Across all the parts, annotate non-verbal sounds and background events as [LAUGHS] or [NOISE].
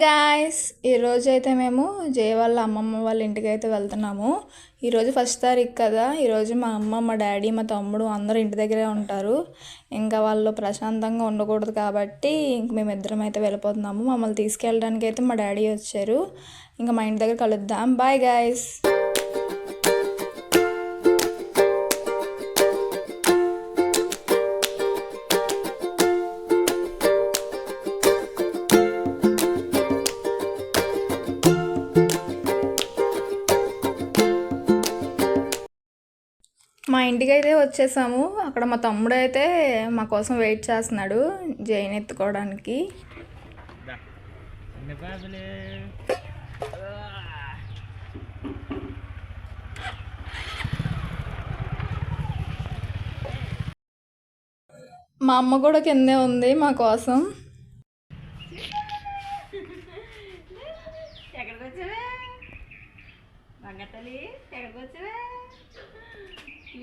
Guys ఈరోజు అయితే మేము జయ వాళ్ళ అమ్మమ్మ వాళ్ళ ఇంటికి అయితే వెళ్తున్నాము. ఈరోజు ఫస్ట్ తారీఖు కదా ఈరోజు మా అమ్మ మా డాడీ మా తమ్ముడు అందరూ ఇంటి దగ్గరే ఉంటారు. ఇంకా వాళ్ళు ప్రశాంతంగా ఉండకూడదు కాబట్టి ఇంక మేము ఇద్దరం అయితే వెళ్ళిపోతున్నాము. మమ్మల్ని తీసుకెళ్ళడానికి అయితే మా డాడీ వచ్చారు. ఇంకా మా ఇంటి దగ్గర కలుద్దాం. బాయ్ గాయస్ ఇంటికి అయితే వచ్చేసాము. అక్కడ మా తమ్ముడు అయితే మా కోసం వెయిట్ చేస్తున్నాడు జైన్ ఎత్తుకోవడానికి. మా అమ్మ కూడా కిందే ఉంది మా కోసం. ఎక్కడికి వచ్చావే? ఎక్కడికి వచ్చావే చూసొచ్చు చూసొచ్చు చూసొచ్చు ఎక్కడికి వచ్చావే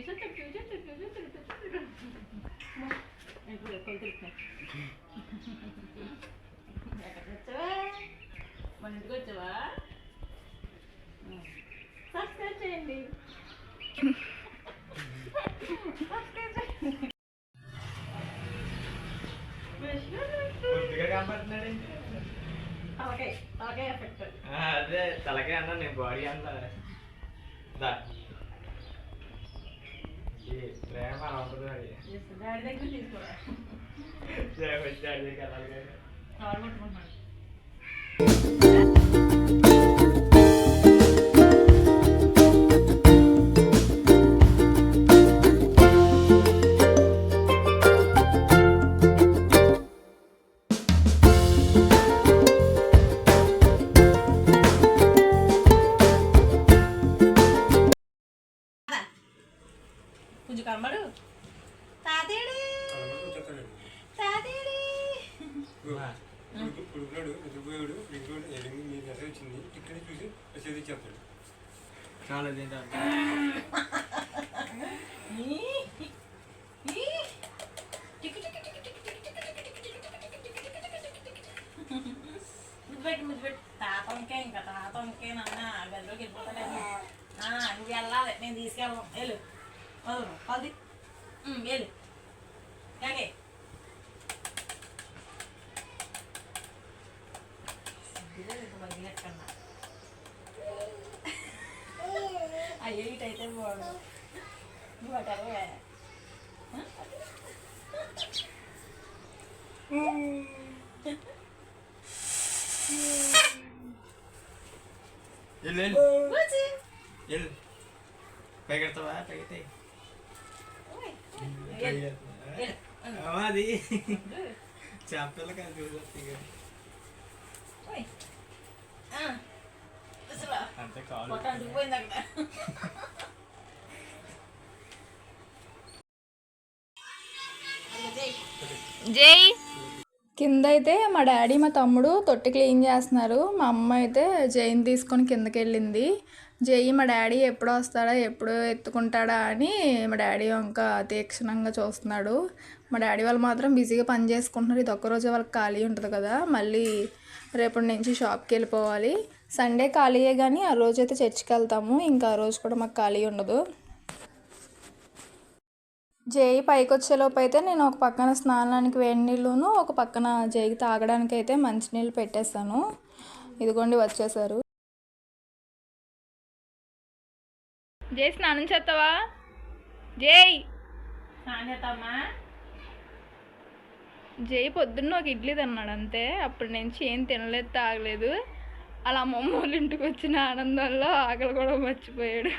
మన ఇంటికి వచ్చావా సబ్స్క్రైబ్ చేయండి సబ్స్క్రైబ్ చేయండి కొద్దిగా కనపడుతున్నాడు తలకాయ తలకాయ ఎఫెక్ట్ అదే తలకే అన్నా నేను బాడీ అంతా దా. ప్రేమ [LAUGHS] అలా ఉంటుంది మరి డాడీ దగ్గర దగ్గర అలాగే ముద్దుపెట్టు ముద్దుపెట్టు తాతంకే ఇంకా తాతంకే నాన్న గదిలోకి వెళ్ళిపోతాను నువ్వు వెళ్ళాలి. నేను తీసుకెళ్ళను. వెళ్ళు. వదలు. పది. వెళ్ళు. కాకే అయ్యో ఇటైతే బాడు నువ్వు అటవే వెళ్ళు వెళ్ళు వెళ్ళు పైకెడతావా? పైకెత్తాయి అది. చేపలు కాదు చూసి అంతే కాదు జై. కింద అయితే మా డాడీ మా తమ్ముడు తొట్టి క్లీన్ చేస్తున్నారు. మా అమ్మ అయితే జైన్ తీసుకొని కిందకి వెళ్ళింది జై మా డాడీ ఎప్పుడు వస్తాడా? ఎప్పుడు ఎత్తుకుంటాడా? అని మా డాడీ ఇంకా తీక్షణంగా చూస్తున్నాడు. మా డాడీ వాళ్ళు మాత్రం బిజీగా పని చేసుకుంటున్నారు. ఇది ఒక్కరోజే వాళ్ళకి ఖాళీ ఉంటుంది కదా. మళ్ళీ రేపటి నుంచి షాప్కి వెళ్ళిపోవాలి. సండే ఖాళీయే కానీ ఆ రోజు అయితే చర్చికి వెళ్తాము. ఇంకా ఆ రోజు కూడా మాకు ఖాళీ ఉండదు. జేయి పైకి వచ్చేలోపు అయితే నేను ఒక పక్కన స్నానానికి వేడి నీళ్ళును ఒక పక్కన జైకి తాగడానికి అయితే మంచినీళ్ళు పెట్టేస్తాను ఇదిగోండి వచ్చేసారు జై స్నానం చేస్తావా? జై జై పొద్దున్న ఒక ఇడ్లీ తిన్నాడు అంతే. అప్పటి నుంచి ఏం తినలేదు తాగలేదు. అలా అమ్మమ్మ వాళ్ళ ఇంటికి వచ్చిన ఆనందంలో ఆకలి కూడా మర్చిపోయాడు.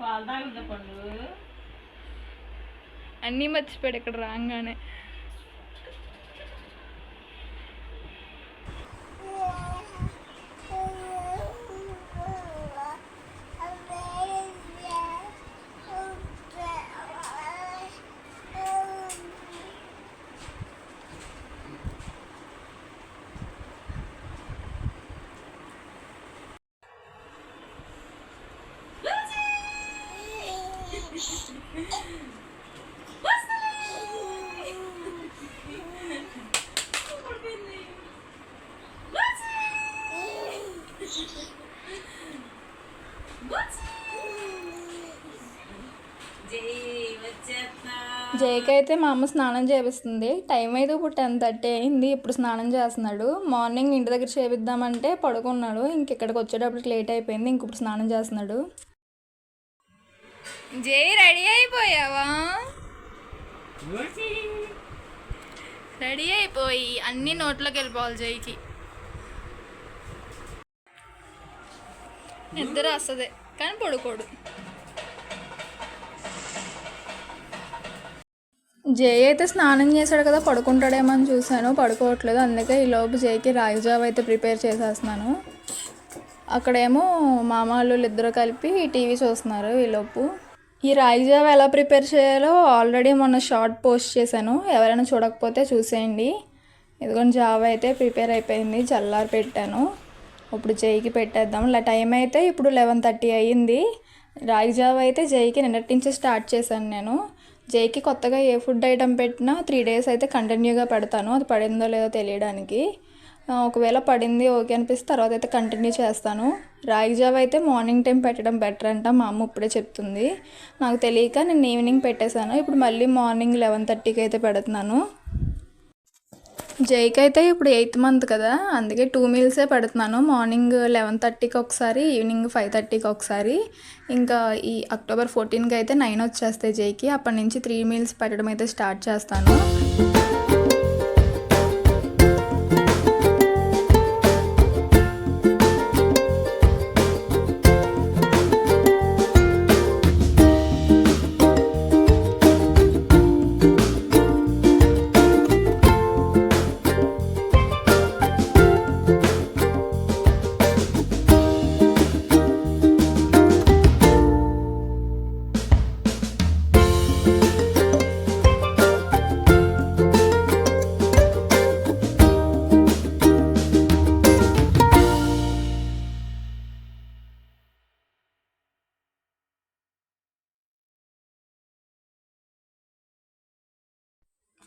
పాలు తాగుతా పండు. అన్నీ మర్చిపోయాడు ఇక్కడ రాగానే. జైకి అయితే మా అమ్మ స్నానం చేపిస్తుంది. టైం అయితే ఇప్పుడు టెన్ థర్టీ అయింది. ఇప్పుడు స్నానం చేస్తున్నాడు. మార్నింగ్ ఇంటి దగ్గర చేపిద్దామంటే పడుకున్నాడు. ఇంక ఇక్కడికి వచ్చేటప్పటికి లేట్ అయిపోయింది. ఇంక ఇప్పుడు స్నానం చేస్తున్నాడు. జై రెడీ అయిపోయావా? రెడీ అయిపోయి అన్ని నోట్లోకి వెళ్ళిపోవాలి జైకి. నిద్ర వస్తుంది కానీ పడుకోడు. జై అయితే స్నానం చేశాడు కదా పడుకుంటాడేమో అని చూశాను. పడుకోవట్లేదు. అందుకే ఈ లోపు జైకి రాగి అయితే ప్రిపేర్ చేసేస్తున్నాను. అక్కడేమో మామ వాళ్ళు ఇద్దరు కలిపి టీవీ చూస్తున్నారు ఈలోపు ఈ రాగి ఎలా ప్రిపేర్ చేయాలో ఆల్రెడీ మొన్న షార్ట్ పోస్ట్ చేశాను. ఎవరైనా చూడకపోతే చూసేయండి. ఇదిగోని జావ అయితే ప్రిపేర్ అయిపోయింది. చల్లారి పెట్టాను. ఇప్పుడు జైకి పెట్టేద్దాం. ఇలా టైం అయితే ఇప్పుడు లెవెన్ థర్టీ అయ్యింది. రాగి జావ అయితే జైకి నిన్నటి నుంచి స్టార్ట్ చేశాను నేను. జైకి కొత్తగా ఏ ఫుడ్ ఐటెం పెట్టినా త్రీ డేస్ అయితే కంటిన్యూగా పెడతాను. అది పడిందో లేదో తెలియడానికి. ఒకవేళ పడింది ఓకే అనిపిస్తే తర్వాత అయితే కంటిన్యూ చేస్తాను. రాగి జావ అయితే మార్నింగ్ టైం పెట్టడం బెటర్ అంట మా అమ్మ ఇప్పుడే చెప్తుంది. నాకు తెలియక నేను ఈవినింగ్ పెట్టేశాను. ఇప్పుడు మళ్ళీ మార్నింగ్ లెవెన్ థర్టీకి అయితే పెడుతున్నాను. జైకి అయితే ఇప్పుడు ఎయిత్ మంత్ కదా అందుకే టూ మీల్సే పెడుతున్నాను. మార్నింగ్ లెవెన్ థర్టీకి ఒకసారి ఈవినింగ్ ఫైవ్ థర్టీకి ఒకసారి. ఇంకా ఈ అక్టోబర్ ఫోర్టీన్కి అయితే నైన్ వచ్చేస్తాయి జైకి. అప్పటి నుంచి త్రీ మీల్స్ పెట్టడం అయితే స్టార్ట్ చేస్తాను.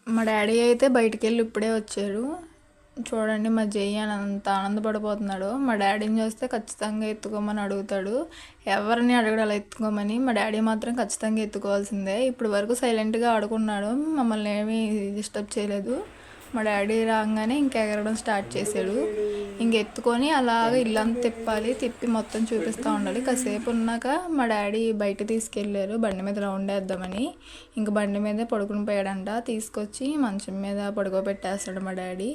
మా డాడీ అయితే బయటికి వెళ్ళి ఇప్పుడే వచ్చారు చూడండి మా జయ్య అంత ఆనందపడిపోతున్నాడు. మా డాడీని చూస్తే ఖచ్చితంగా ఎత్తుకోమని అడుగుతాడు. ఎవరిని అడగడం అలా ఎత్తుకోమని మా డాడీ మాత్రం ఖచ్చితంగా ఎత్తుకోవాల్సిందే. ఇప్పుడు వరకు సైలెంట్గా ఆడుకున్నాడు. మమ్మల్ని ఏమీ డిస్టర్బ్ చేయలేదు. మా డాడీ రాగానే ఇంక ఎగరడం స్టార్ట్ చేశాడు. ఇంక ఎత్తుకొని అలాగ ఇల్లంతా తిప్పాలి తిప్పి మొత్తం చూపిస్తూ ఉండాలి. కాసేపు ఉన్నాక మా డాడీ బయట తీసుకెళ్ళారు బండి మీద రౌండ్ వేద్దామని. ఇంక బండి మీదే పడుకుని పోయాడంట. తీసుకొచ్చి మంచం మీద పడుకోబెట్టేస్తాడు మా డాడీ.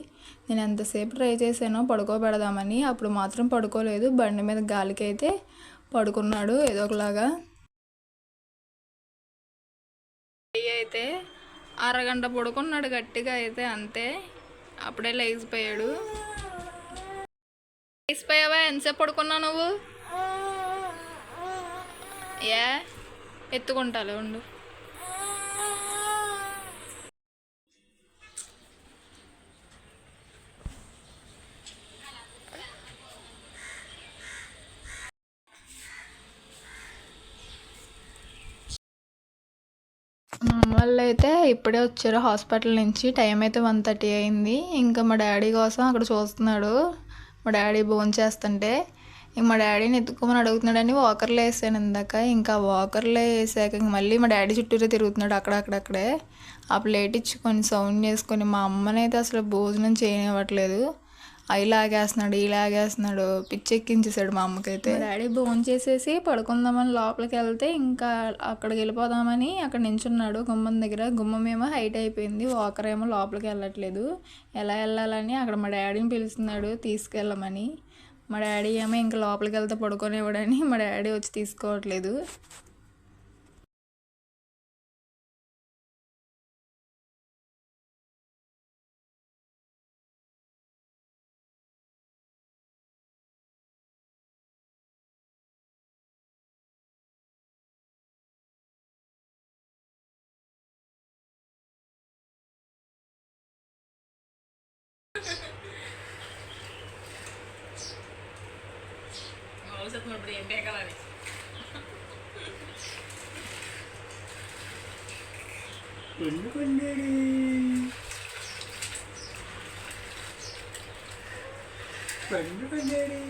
నేను ఎంతసేపు ట్రై చేశానో పడుకోబెడదామని అప్పుడు మాత్రం పడుకోలేదు. బండి మీద గాలికైతే పడుకున్నాడు ఏదో ఒకలాగా. అయితే అరగంట పడుకున్నాడు గట్టిగా అయితే అంతే. అప్పుడే లేచిపోయాడు. లేచిపోయావా? ఎంతసేపు పడుకున్నావు నువ్వు? ఏ ఎత్తుకుంటాలే ఉండు మా అమ్మ వాళ్ళు అయితే ఇప్పుడే వచ్చారు హాస్పిటల్ నుంచి. టైం అయితే వన్ థర్టీ అయింది. ఇంకా మా డాడీ కోసం అక్కడ చూస్తున్నాడు. మా డాడీ భోజనం చేస్తుంటే ఇంక మా డాడీని ఎత్తుకోమని అడుగుతున్నాడని వాకర్లో వేసాను ఇందాక. ఇంకా వాకర్లో వేసాక ఇంక మళ్ళీ మా డాడీ చుట్టూరే తిరుగుతున్నాడు అక్కడక్కడక్కడే ఆ ప్లేట్ ఇచ్చుకొని సౌండ్ చేసుకొని మా అమ్మనైతే అసలు భోజనం చేయనివ్వట్లేదు. ఇలాగేస్తున్నాడు ఇలాగేస్తున్నాడు పిచ్చెక్కించేసాడు మా అమ్మకైతే. డాడీ భోజనం చేసేసి పడుకుందామని లోపలికి వెళ్తే ఇంకా అక్కడికి వెళ్ళిపోదామని అక్కడ నించున్నాడు. గుమ్మం దగ్గర గుమ్మం ఏమో హైట్ అయిపోయింది వాకర్ ఏమో లోపలికి వెళ్ళట్లేదు. ఎలా వెళ్ళాలని అక్కడ మా డాడీని పిలుస్తున్నాడు తీసుకెళ్ళమని. మా డాడీ ఏమో ఇంకా లోపలికి వెళ్తే పడుకోనివ్వడని మా డాడీ వచ్చి తీసుకోవట్లేదు. തേമ്പിയ കളറ് പെണ്ണ് കൊണ്ടേടി. പെണ്ണ് കൊണ്ടേടി.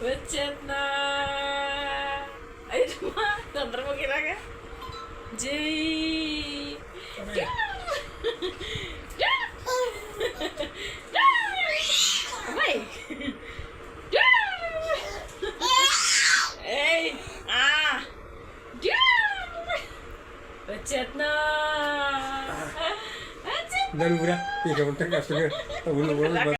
What's up now? జై అమ్మాయి. ఏయ్, ఆ. వచ్చేస్తున్నా దాని కూడా ఇక ఉంటాయి కష్టంగా ఊళ్ళో ఊళ్ళో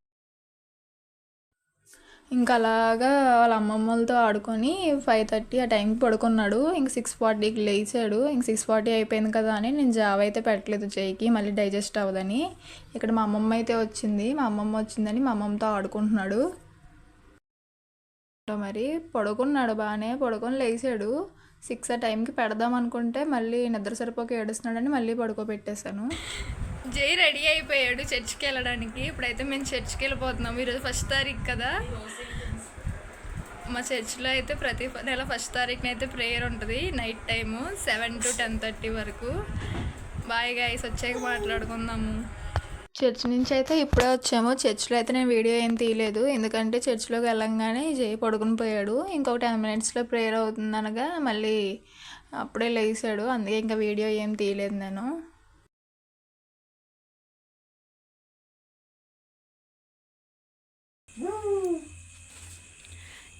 ఇంకా అలాగా వాళ్ళ అమ్మమ్మలతో ఆడుకొని ఫైవ్ థర్టీ ఆ టైంకి పడుకున్నాడు. ఇంక సిక్స్ ఫార్టీకి లేచాడు. ఇంక సిక్స్ ఫార్టీ అయిపోయింది కదా అని నేను జావ అయితే పెట్టలేదు చేయికి మళ్ళీ డైజెస్ట్ అవ్వదని. ఇక్కడ మా అమ్మమ్మ అయితే వచ్చింది. మా అమ్మమ్మ వచ్చిందని మా అమ్మమ్మతో ఆడుకుంటున్నాడు. మరి పడుకున్నాడు బాగానే పడుకొని లేచాడు. సిక్స్ ఆ టైంకి పెడదాం అనుకుంటే మళ్ళీ నిద్ర సరిపోక ఏడుస్తున్నాడని మళ్ళీ పడుకోబెట్టేశాను. జై రెడీ అయిపోయాడు చర్చికి వెళ్ళడానికి. ఇప్పుడైతే మేము చర్చికి వెళ్ళిపోతున్నాం ఈరోజు ఫస్ట్ తారీఖు కదా. మా చర్చిలో అయితే ప్రతి నెల ఫస్ట్ తారీఖున అయితే ప్రేయర్ ఉంటుంది night time seven to ten thirty వరకు. బాయ్ గైస్ వచ్చాక మాట్లాడుకుందాము. చర్చ్ నుంచి అయితే ఇప్పుడే వచ్చాము. చర్చ్లో అయితే నేను వీడియో ఏం తీయలేదు. ఎందుకంటే చర్చ్లోకి వెళ్ళంగానే జై పడుకుని పోయాడు. ఇంకొక టెన్ మినిట్స్లో ప్రేయర్ అవుతుంది అనగా మళ్ళీ అప్పుడే లేచాడు. అందుకే ఇంకా వీడియో ఏం తీయలేదు నేను.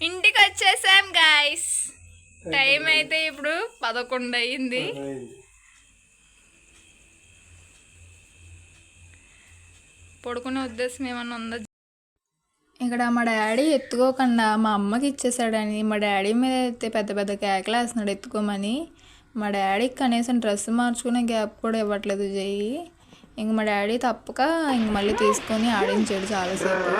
ఇంటికి వచ్చేసాం గాయస్ టైం అయితే ఇప్పుడు పదకొండు అయింది పడుకునే ఉద్దేశం ఏమన్నా ఉందా? ఇక్కడ మా డాడీ ఎత్తుకోకుండా మా అమ్మకి ఇచ్చేసాడని. మా డాడీ మీద అయితే పెద్ద పెద్ద కేకలు వేస్తున్నాడు ఎత్తుకోమని. మా డాడీకి కనీసం డ్రెస్ మార్చుకునే గ్యాప్ కూడా ఇవ్వట్లేదు చెయ్యి ఇంక మా డాడీ తప్పక ఇంక మళ్ళీ తీసుకొని ఆడించాడు చాలాసేపు.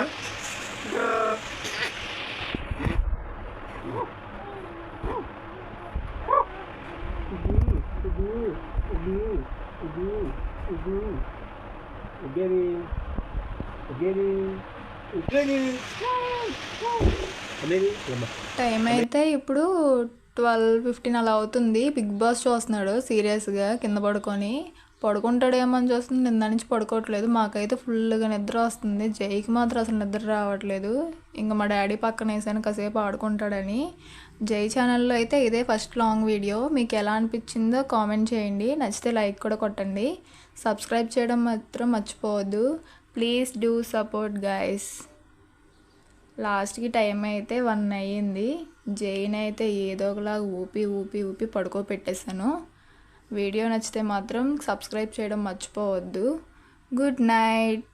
ఉగ్గేది ఉగ్గేది ఉగ్గేది అనేది టైం అయితే ఇప్పుడు ట్వెల్వ్ ఫిఫ్టీన్ అలా అవుతుంది. బిగ్ బాస్ చూస్తున్నాడు సీరియస్గా కింద పడుకొని. పడుకుంటాడేమో అని చూస్తుంది. నిన్న నుంచి పడుకోవట్లేదు. మాకైతే ఫుల్గా నిద్ర వస్తుంది. జైకి మాత్రం అసలు నిద్ర రావట్లేదు. ఇంకా మా డాడీ పక్కన వేసాను. కాసేపు ఆడుకుంటాడని. జై ఛానల్లో అయితే ఇదే ఫస్ట్ లాంగ్ వీడియో. మీకు ఎలా అనిపించిందో కామెంట్ చేయండి. నచ్చితే లైక్ కూడా కొట్టండి. సబ్స్క్రైబ్ చేయడం మాత్రం మర్చిపోవద్దు. Please do support guys. లాస్ట్కి టైం అయితే వన్ అయ్యింది. జైన్ అయితే ఏదో ఒకలా ఊపి ఊపి ఊపి పడుకోబెట్టేశాను. వీడియో నచ్చితే మాత్రం సబ్స్క్రైబ్ చేయడం మర్చిపోవద్దు. Good night.